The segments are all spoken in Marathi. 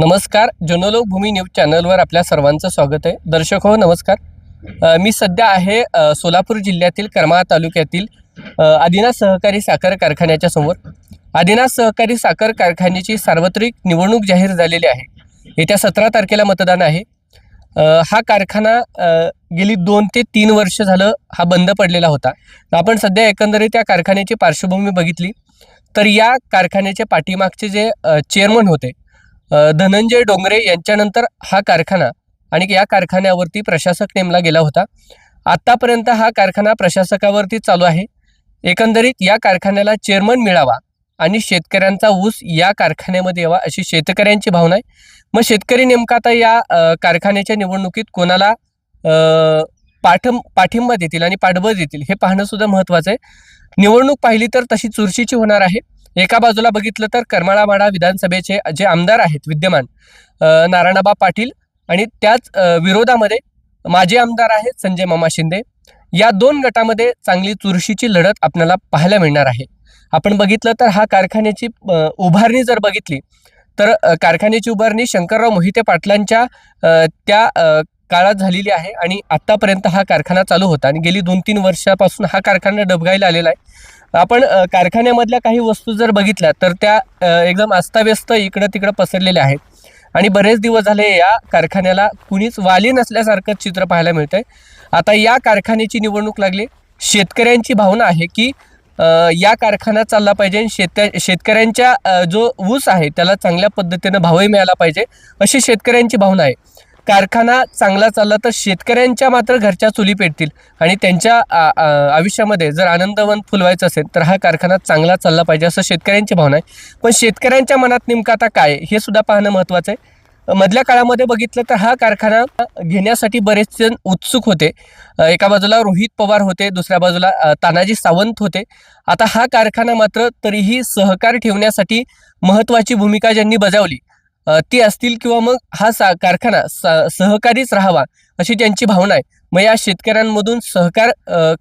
नमस्कार जनोलोक भूमी न्यूज चॅनलवर आपल्या सर्वांचं स्वागत आहे. दर्शक हो नमस्कार. मी सध्या आहे सोलापूर जिल्ह्यातील करमाळा तालुक्यातील आदिनाथ सहकारी साखर कारखान्याच्या समोर. आदिनाथ सहकारी साखर कारखान्याची सार्वत्रिक निवडणूक जाहीर झालेली आहे. येत्या सतरा तारखेला मतदान आहे. हा कारखाना गेली दोन ते तीन वर्ष झालं हा बंद पडलेला होता. आपण सध्या एकंदरीत त्या कारखान्याची पार्श्वभूमी बघितली तर या कारखान्याचे पाठीमागचे जे चेअरमन होते धनंजय डोंगरे यांच्यानंतर हा कारखाना आणि या कारखान्यावरती प्रशासक नेमला गेला होता. आत्तापर्यंत हा कारखाना प्रशासकावरती चालू आहे. एकंदरीत या कारखान्याला चेअरमन मिळावा आणि शेतकऱ्यांचा ऊस या कारखान्यामध्ये यावा अशी शेतकऱ्यांची भावना आहे. मग शेतकरी नेमका आता या कारखान्याच्या निवडणुकीत कोणाला पाठ पाठिंबा देतील आणि पाठबळ देतील हे पाहणं सुद्धा महत्त्वाचं आहे. निवडणूक पाहिली तर तशी चुरशीची होणार आहे. एका बाजूला बघितलं तर करमाळावाडा विधानसभेचे जे आमदार आहेत विद्यमान नारायणाबा पाटील आणि त्याच विरोधामध्ये माजी आमदार आहेत संजय मामा शिंदे. या दोन गटामध्ये चांगली चुरशीची लढत आपल्याला पाहायला मिळणार आहे. आपण बघितलं तर हा कारखान्याची उभारणी जर बघितली तर कारखान्याची उभारणी शंकरराव मोहिते पाटलांच्या त्या काळात झालेली आहे आणि आत्तापर्यंत हा कारखाना चालू होता आणि गेली दोन तीन वर्षापासून हा कारखाना डबगायला आलेला आहे. आपण कारखान्यामधल्या काही वस्तू जर बघितल्या तर त्या एकदम अस्ताव्यस्त इकडं तिकडं पसरलेल्या आहेत. आणि बरेच दिवस झाले या कारखान्याला कुणीच वाली नसल्यासारखं चित्र पाहायला मिळतंय. आता या कारखान्याची निवडणूक लागली. शेतकऱ्यांची भावना आहे की या कारखाना चालला पाहिजे आणि शेत शेतकऱ्यांच्या जो ऊस आहे त्याला चांगल्या पद्धतीनं भावही मिळाला पाहिजे अशी शेतकऱ्यांची भावना आहे. कारखाना चांगला चालला तर शेतकऱ्यांच्या मात्र घरच्या चुली पेटतील. आणि त्यांच्या आयुष्यामध्ये जर आनंदवन फुलवायचं असेल तर हा कारखाना चांगला चालला पाहिजे असं शेतकऱ्यांची भावना आहे. पण शेतकऱ्यांच्या मनात नेमकं आता काय हे सुद्धा पाहणं महत्त्वाचं आहे. मधल्या काळामध्ये बघितलं तर हा कारखाना घेण्यासाठी बरेच जण उत्सुक होते. एका बाजूला रोहित पवार होते दुसऱ्या बाजूला तानाजी सावंत होते. आता हा कारखाना मात्र तरीही सहकार ठेवण्यासाठी महत्त्वाची भूमिका ज्यांनी बजावली ती असतील किंवा मग हा सा कारखाना सहकारीच राहावा अशी त्यांची भावना आहे. मग या शेतकऱ्यांमधून सहकार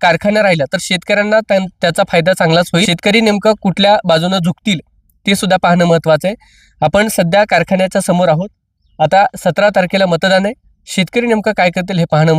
कारखाना राहिला तर शेतकऱ्यांना त्यां- त्याचा फायदा चांगलाच होईल. शेतकरी नेमकं कुठल्या बाजूनं झुकतील ते सुद्धा पाहणं महत्त्वाचं आहे. आपण सध्या कारखान्याच्या समोर आहोत. आता सतरा तारखेला मतदान आहे. शेतकरी नेमकं काय करतील हे पाहणं